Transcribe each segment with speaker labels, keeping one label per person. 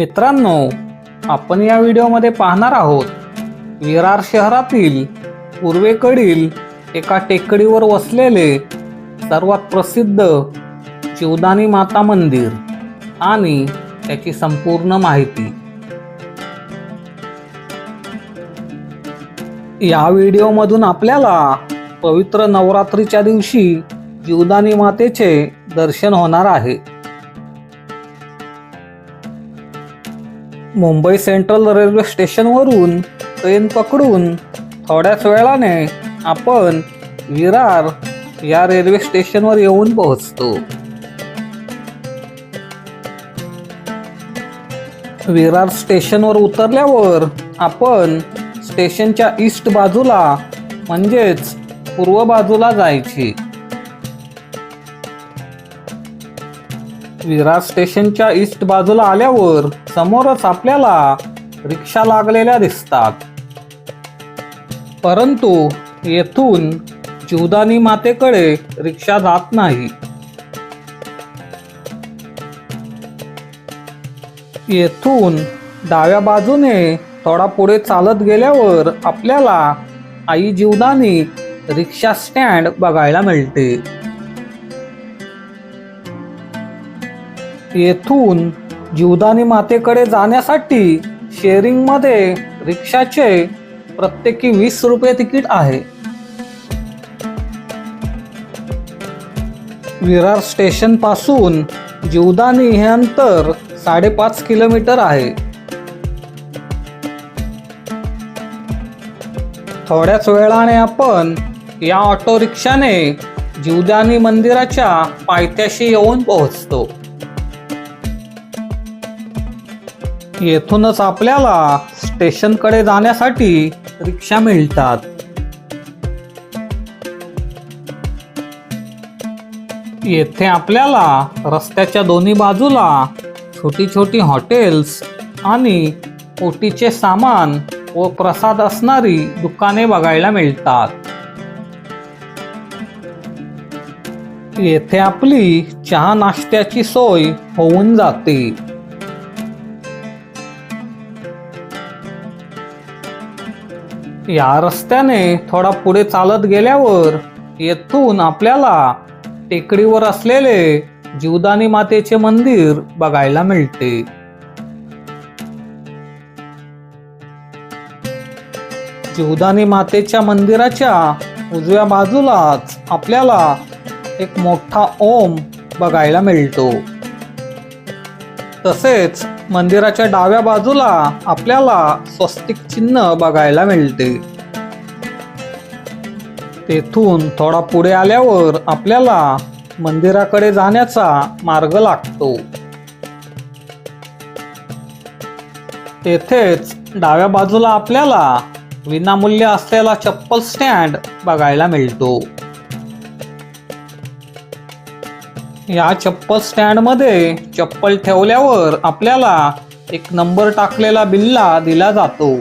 Speaker 1: मित्रांनो आपण या व्हिडिओमध्ये पाहणार आहोत विरार शहरातील पूर्वेकडील एका टेकडीवर वसलेले सर्वात प्रसिद्ध शिवदानी माता मंदिर आणि त्याची संपूर्ण माहिती. या व्हिडिओमधून आपल्याला पवित्र नवरात्रीच्या दिवशी जीवदानी मातेचे दर्शन होणार आहे. मुंबई सेंट्रल रेल्वे स्टेशनवरून ट्रेन पकडून थोड्याच वेळाने आपण विरार या रेल्वे स्टेशनवर येऊन पोहोचतो. विरार स्टेशनवर उतरल्यावर आपण स्टेशनच्या ईस्ट बाजूला म्हणजेच पूर्व बाजूला जायची. विरार स्टेशनच्या ईस्ट बाजूला आल्यावर समोरच आपल्याला रिक्षा लागलेल्या दिसतात. परंतु येथून जीवदानी मातेकडे रिक्षा जात नाही. येथून डाव्या बाजूने थोडा पुढे चालत गेल्यावर आपल्याला आई जीवदानी रिक्षा स्टँड बघायला मिळते. येथून जीवदानी मातेकडे जाण्यासाठी शेअरिंगमध्ये रिक्षाचे प्रत्येकी वीस रुपये तिकीट आहे. विरार स्टेशनपासून जीवदानी हे अंतर साडेपाच किलोमीटर आहे. थोड्याच वेळाने आपण या ऑटो रिक्षाने जीवदानी मंदिराच्या पायथ्याशी येऊन पोहोचतो. येथूनच आपल्याला स्टेशनकडे जाण्यासाठी रिक्षा मिळतात. येथे आपल्याला रस्त्याच्या दोन्ही बाजूला छोटी छोटी हॉटेल्स आणि ओटीचे सामान व प्रसाद असणारी दुकाने बघायला मिळतात. येथे आपली चहा नाश्त्याची सोय होऊन जाते. या रस्त्याने थोडा पुढे चालत गेल्यावर येथून आपल्याला टेकडीवर असलेले जीवदानी मातेचे मंदिर बघायला मिळते. जीवदानी मातेच्या मंदिराच्या उजव्या बाजूलाच आपल्याला एक मोठा ओम बघायला मिळतो. तसेच मंदिराच्या डाव्या बाजूला आपल्याला स्वस्तिक चिन्ह बघायला मिळते. तेथून थोडा पुढे आल्यावर आपल्याला मंदिराकडे जाण्याचा मार्ग लागतो. तेथेच डाव्या बाजूला आपल्याला विनामूल्य असलेला चप्पल स्टँड बघायला मिळतो. या चप्पल स्टँडमध्ये चप्पल ठेवल्यावर आपल्याला एक नंबर टाकलेला बिल्ला दिला जातो.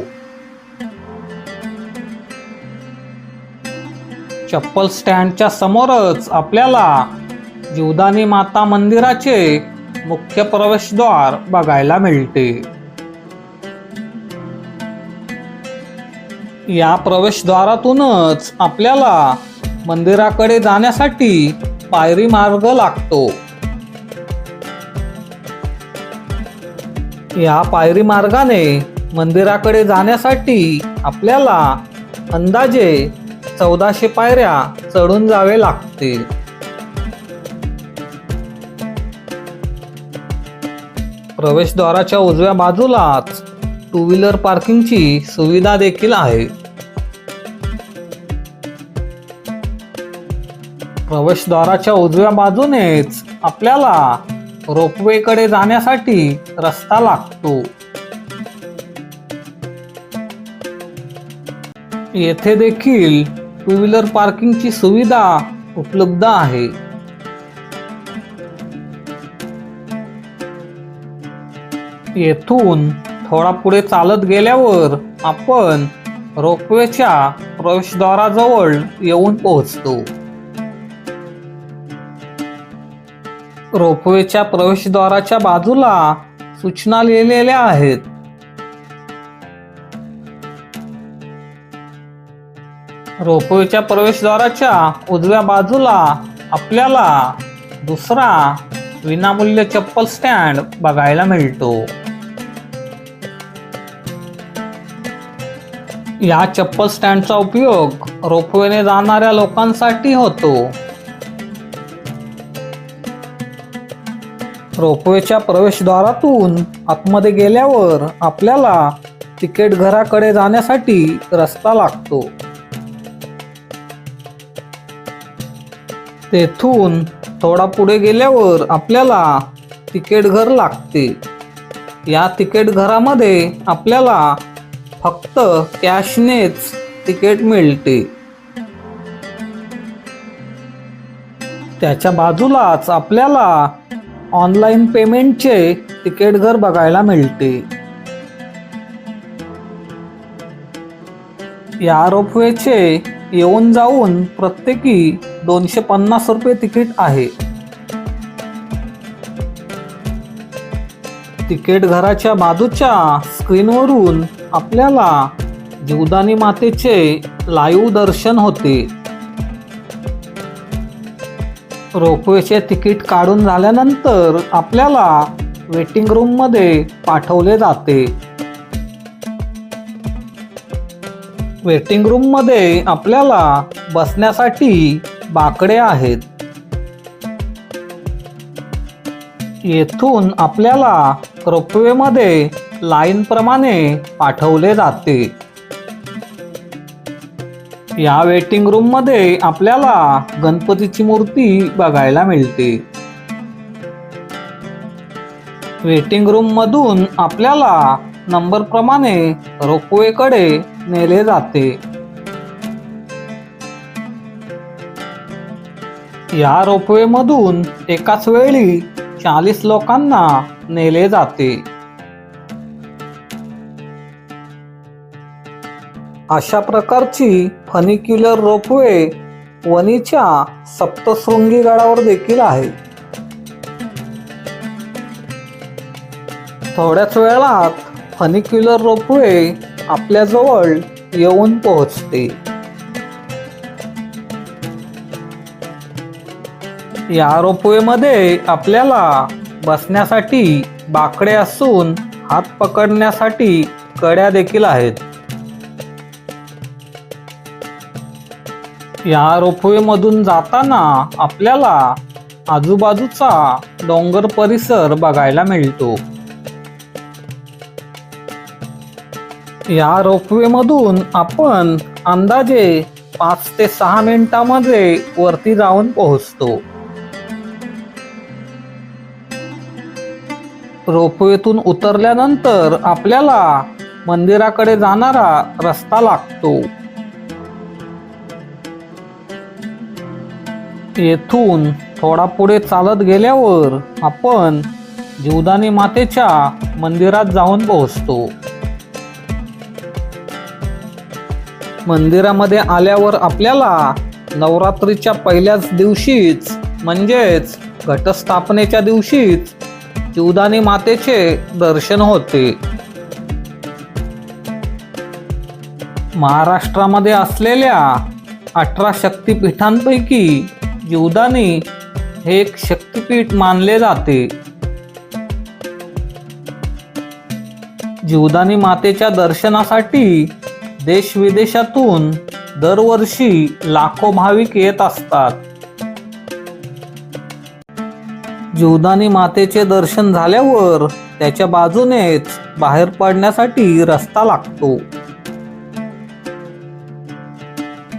Speaker 1: चप्पल स्टँडच्या समोरच आपल्याला जीवदानी माता मंदिराचे मुख्य प्रवेशद्वार बघायला मिळते. या प्रवेशद्वारातूनच आपल्याला मंदिराकडे जाण्यासाठी पायरी मार्ग लागतो. या पायरी मार्गाने मंदिराकडे जाण्यासाठी आपल्याला अंदाजे चौदाशे पायऱ्या चढून जावे लागते प्रवेशद्वाराच्या उजव्या बाजूलाच टू व्हीलर पार्किंगची सुविधा देखील आहे. प्रवेशद्वाराच्या उजव्या बाजूनेच आपल्याला रोपवेकडे जाण्यासाठी रस्ता लागतो. येथे देखील टू व्हीलर पार्किंगची सुविधा उपलब्ध आहे. येथून थोडा पुढे चालत गेल्यावर आपण रोपवेच्या प्रवेशद्वाराजवळ येऊन पोहोचतो. रोपवेच्या प्रवेशद्वाराच्या बाजूला सूचना लिहिलेल्या आहेत. रोपवेच्या प्रवेशद्वाराच्या उजव्या बाजूला आपल्याला दुसरा विनामूल्य चप्पल स्टँड बघायला मिळतो. या चप्पल स्टँडचा उपयोग रोपवेने जाणाऱ्या लोकांसाठी होतो. रोपवेच्या प्रवेशद्वारातून आतमध्ये गेल्यावर आपल्याला तिकीट घराकडे जाण्यासाठी रस्ता लागतो. तेथून थोडा पुढे गेल्यावर आपल्याला तिकीट घर लागते. या तिकीट घरामध्ये आपल्याला फक्त कॅशनेच तिकीट मिळते. त्याच्या बाजूलाच आपल्याला ऑनलाईन पेमेंटचे तिकीट घर बघायला मिळते. या रोपवेचे येऊन जाऊन प्रत्येकी दोनशे पन्नास रुपये तिकीट आहे. तिकीट घराच्या बाजूच्या स्क्रीनवरून आपल्याला जीवदानी मातेचे लाईव्ह दर्शन होते. रोपवेचे तिकीट काढून झाल्यानंतर आपल्याला वेटिंग रूममध्ये पाठवले जाते. वेटिंग रूममध्ये आपल्याला बसण्यासाठी बाकडे आहेत. येथून आपल्याला रोपवेमध्ये लाईन प्रमाणे पाठवले जाते. या वेटिंग रूममध्ये आपल्याला गणपतीची मूर्ती बघायला मिळते. वेटिंग रूम मधून आपल्याला नंबर प्रमाणे रोपवेकडे नेले जाते. या रोपवे मधून एकाच वेळी चाळीस लोकांना नेले जाते. अशा प्रकारची फनिक्युलर रोपवे वनीच्या सप्तशृंगी गडावर देखील आहे. थोड्याच वेळात फनिक्युलर रोपवे आपल्याजवळ येऊन पोहोचते. या रोपवेमध्ये आपल्याला बसण्यासाठी बाकडे असून हात पकडण्यासाठी कड्या देखील आहेत. या रोपवेमधून जाताना आपल्याला आजूबाजूचा डोंगर परिसर बघायला मिळतो. या रोपवेमधून आपण अंदाजे पाच ते सहा मिनिटांमध्ये वरती जाऊन पोहोचतो. रोपवेतून उतरल्यानंतर आपल्याला मंदिराकडे जाणारा रस्ता लागतो. येथून थोडा पुढे चालत गेल्यावर आपण जीवदानी मातेच्या मंदिरात जाऊन पोहोचतो. मंदिरामध्ये आल्यावर आपल्याला नवरात्रीच्या पहिल्याच दिवशीच म्हणजेच घटस्थापनेच्या दिवशीच जीवदानी मातेचे दर्शन होते. महाराष्ट्रामध्ये असलेल्या अठरा शक्तिपीठांपैकी जीवदानी हे एक शक्तिपीठ मानले जाते. जीवदानी मातेच्या दर्शनासाठी देश विदेशातून दरवर्षी लाखो भाविक येत असतात. जीवदानी मातेचे दर्शन झाल्यावर त्याच्या बाजूनेच बाहेर पडण्यासाठी रस्ता लागतो.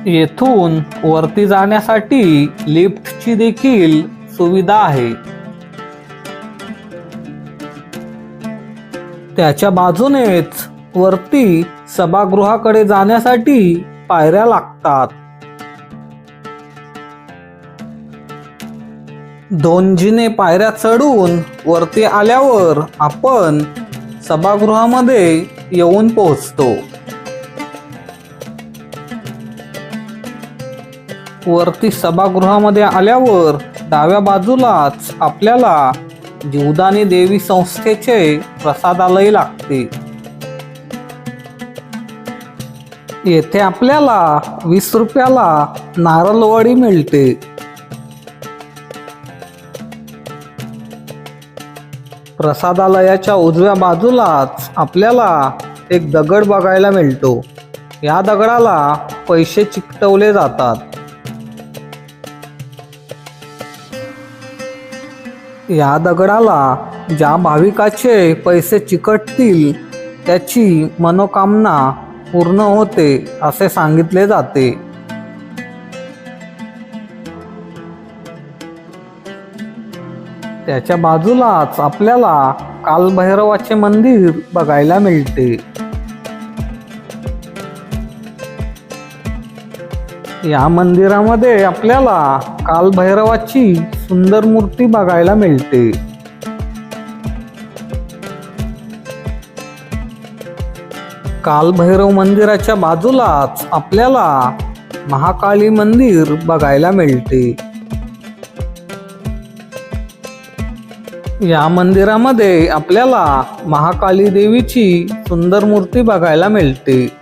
Speaker 1: येथून वरती जाण्यासाठी लिफ्टची देखील सुविधा आहे. त्याच्या बाजूनेच वरती सभागृहाकडे जाण्यासाठी पायऱ्या लागतात. दोनजिने पायऱ्या चढून वरती आल्यावर आपण सभागृहामध्ये येऊन पोहोचतो. वरती सभागृहामध्ये आल्यावर डाव्या बाजूलाच आपल्याला जीवदानी देवी संस्थेचे प्रसादालय लागते. येथे आपल्याला वीस रुपयाला नारळवडी मिळते. प्रसादालयाच्या उजव्या बाजूलाच आपल्याला एक दगड बघायला मिळतो. या दगडाला पैसे चिकटवले जातात. या दगडाला ज्या भाविकाचे पैसे चिकटतील त्याची मनोकामना पूर्ण होते असे सांगितले जाते. त्याच्या बाजूलाच आपल्याला कालभैरवाचे मंदिर बघायला मिळते. या मंदिरामध्ये आपल्याला कालभैरवाची सुंदर मूर्ती बघायला मिळते. कालभैरव मंदिराच्या बाजूलाच आपल्याला महाकाली मंदिर बघायला मिळते. या मंदिरामध्ये आपल्याला महाकाली देवीची सुंदर मूर्ती बघायला मिळते.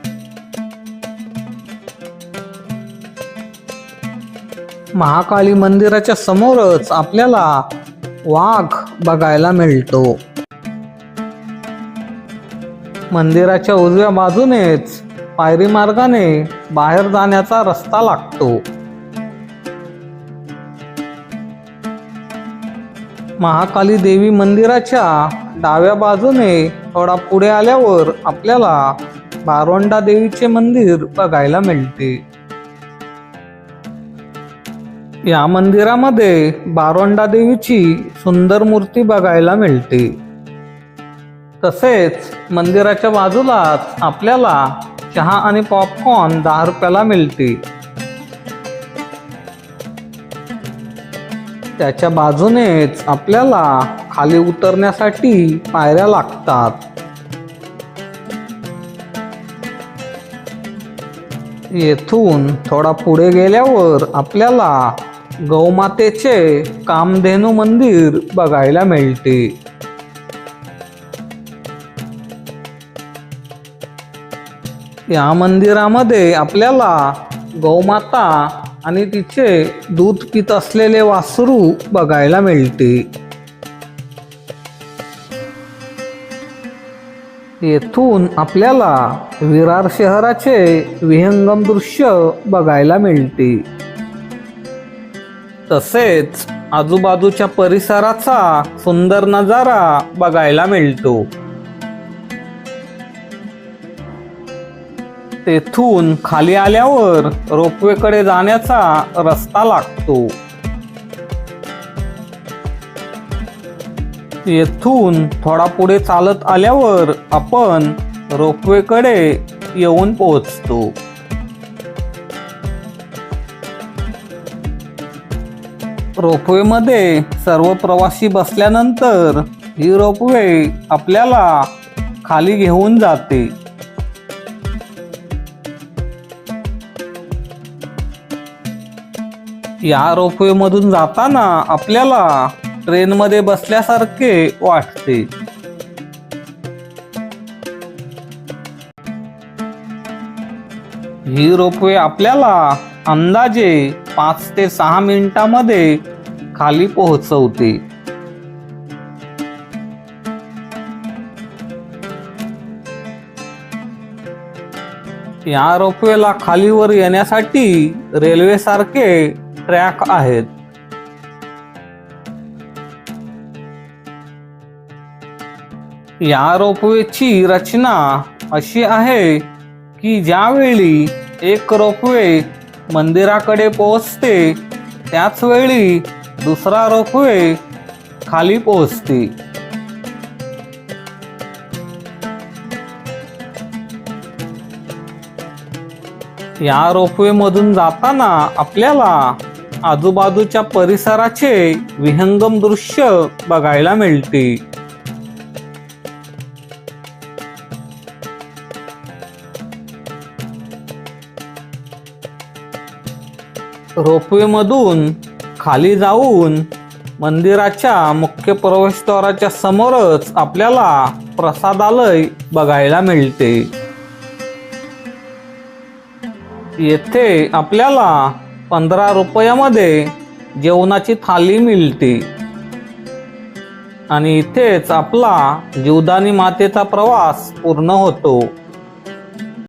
Speaker 1: महाकाली मंदिराच्या समोरच आपल्याला वाघ बघायला मिळतो. मंदिराच्या उजव्या बाजूनेच पायरी मार्गाने बाहेर जाण्याचा रस्ता लागतो. महाकाली देवी मंदिराच्या डाव्या बाजूने थोडा पुढे आल्यावर आपल्याला बारोंडा देवीचे मंदिर बघायला मिळते. या मंदिरामध्ये बारोंडा देवीची सुंदर मूर्ती बघायला मिळते. तसेच मंदिराच्या बाजूलाच आपल्याला चहा आणि पॉपकॉर्न दहा रुपयाला मिळते. त्याच्या बाजूनेच आपल्याला खाली उतरण्यासाठी पायऱ्या लागतात. येथून थोडा पुढे गेल्यावर आपल्याला गौमातेचे कामधेनू मंदिर बघायला मिळते. या मंदिरामध्ये आपल्याला गौमाता आणि तिचे दूध पित असलेले वासरू बघायला मिळते. येथून आपल्याला विरार शहराचे विहंगम दृश्य बघायला मिळते. तसेच आजूबाजूच्या परिसराचा सुंदर नजारा बघायला मिळतो. तेथून खाली आल्यावर रोपवेकडे जाण्याचा रस्ता लागतो. येथून थोडा पुढे चालत आल्यावर आपण रोपवेकडे येऊन पोहोचतो. रोपवेमध्ये सर्व प्रवासी बसल्यानंतर ही रोपवे आपल्याला खाली घेऊन जाते. या रोपवेमधून जाताना आपल्याला ट्रेनमध्ये बसल्यासारखे वाटते. ही रोपवे आपल्याला अंदाजे पाच ते सहा मिनिटामध्ये खाली पोहोचवते. या रोपवेला खालीवर येण्यासाठी रेल्वेसारखे ट्रॅक आहेत. या रोपवेची रचना अशी आहे की ज्यावेळी एक रोपवे मंदिराकडे पोहोचते त्याच वेळी दुसरा रोपवे खाली पोहोचते. या रोपवे मधून जाताना आपल्याला आजूबाजूच्या परिसराचे विहंगम दृश्य बघायला मिळते. रोपवेमधून खाली जाऊन मंदिराच्या मुख्य प्रवेशद्वाराच्या समोरच आपल्याला प्रसादालय बघायला मिळते. येथे आपल्याला पंधरा रुपयामध्ये जेवणाची थाली मिळते. आणि इथेच आपला जीवदानी मातेचा प्रवास पूर्ण होतो.